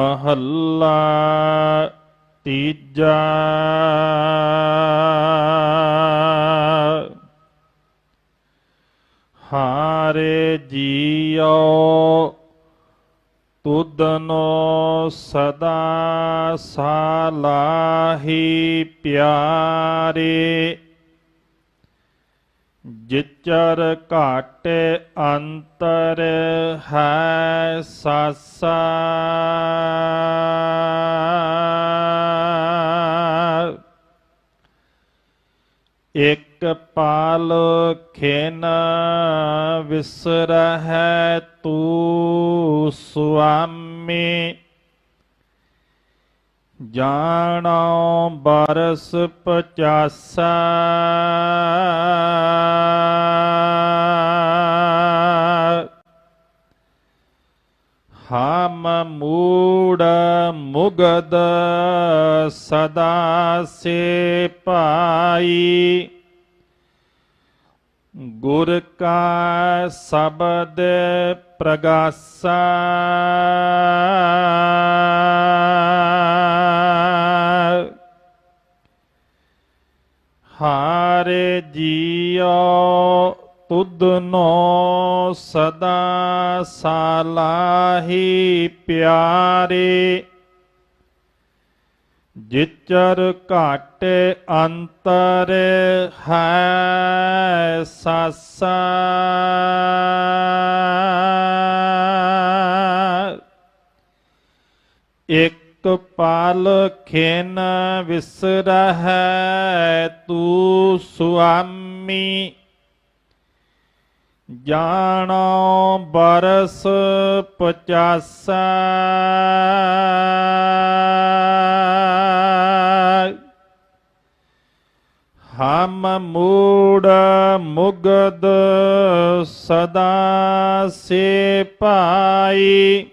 ਮਹੱਲਾ ਤੀਜਾ। ਹਾਰੇ ਜੀਓ ਤੁਧਨੋ ਸਦਾ ਸਾਲਾਹੀ ਪਿਆਰੇ। ਜਿਚਰ ਘਾਟ ਅੰਤਰ ਹੈ ਸਾਸਾ। ਇਕ ਪਾਲ ਖੇਨ ਵਿਸਰਹਿ ਤੂ ਸੁਆਮੀ। ਜਾਣੋ ਬਰਸ ਪਚਾਸਾ। ਹਮ ਮੂੜ ਮੁਗਦ ਸਦਾ ਸੇ ਪਾਈ। ਗੁਰ ਕਾ ਸ਼ਬਦ ਪ੍ਰਗਾਸਾ। ਹਾਰੇ ਜੀਓ ਤੁਧਨੋ ਸਦਾ ਸਾਲਾਹੀ ਪਿਆਰੇ। ਜਿਚਰ ਘਟ ਅੰਤਰ ਹੈ ਸਾਸਾ। ਇਕ ਪਾਲ ਖੇਨ ਵਿਸਰਹਿ ਤੂ ਸੁਆਮੀ। ਜਾਣੋ ਬਰਸ ਪਚਾਸਾ। ਹਮ ਮੂੜ ਮੁਗਦ ਸਦਾ ਸੇ ਪਾਈ।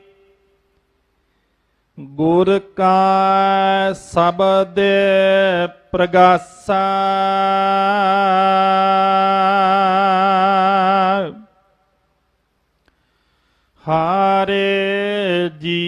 ਗੁਰ ਕਾ ਸ਼ਬਦ ਪ੍ਰਗਾਸਾ। ਹਾਰੇ ਜੀ